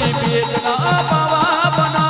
ને વેદના પાવા બના